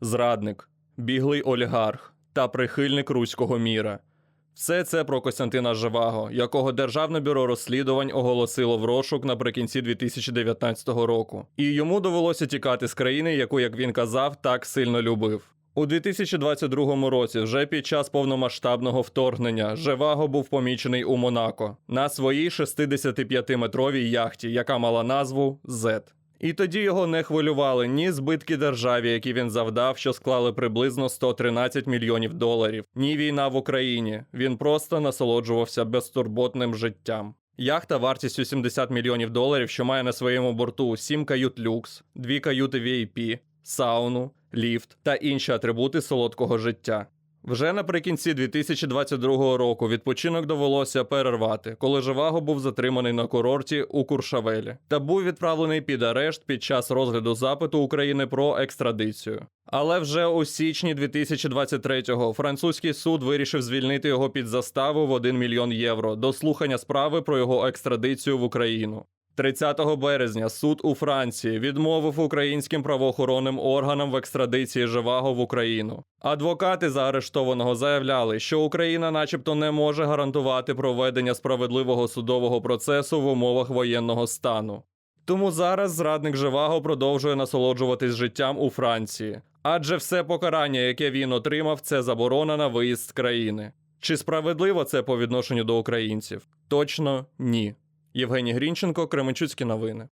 зрадник, біглий олігарх та прихильник руського міра. Все це про Костянтина Живаго, якого Державне бюро розслідувань оголосило в розшук наприкінці 2019 року. І йому довелося тікати з країни, яку, як він казав, так сильно любив. У 2022 році, вже під час повномасштабного вторгнення, Живаго був помічений у Монако на своїй 65-метровій яхті, яка мала назву Z. І тоді його не хвилювали ні збитки державі, які він завдав, що склали приблизно 113 мільйонів доларів, ні війна в Україні. Він просто насолоджувався безтурботним життям. Яхта вартістю 70 мільйонів доларів, що має на своєму борту 7 кают люкс, 2 каюти VIP, сауну, ліфт та інші атрибути солодкого життя. Вже наприкінці 2022 року відпочинок довелося перервати, коли Живаго був затриманий на курорті у Куршавелі та був відправлений під арешт під час розгляду запиту України про екстрадицію. Але вже у січні 2023-го французький суд вирішив звільнити його під заставу в 1 мільйон євро до слухання справи про його екстрадицію в Україну. 30 березня суд у Франції відмовив українським правоохоронним органам в екстрадиції Живаго в Україну. Адвокати заарештованого заявляли, що Україна, начебто, не може гарантувати проведення справедливого судового процесу в умовах воєнного стану. Тому зараз зрадник Живаго продовжує насолоджуватись життям у Франції, адже все покарання, яке він отримав, це заборона на виїзд з країни. Чи справедливо це по відношенню до українців? Точно ні. Євгеній Грінченко, Кременчуцькі новини.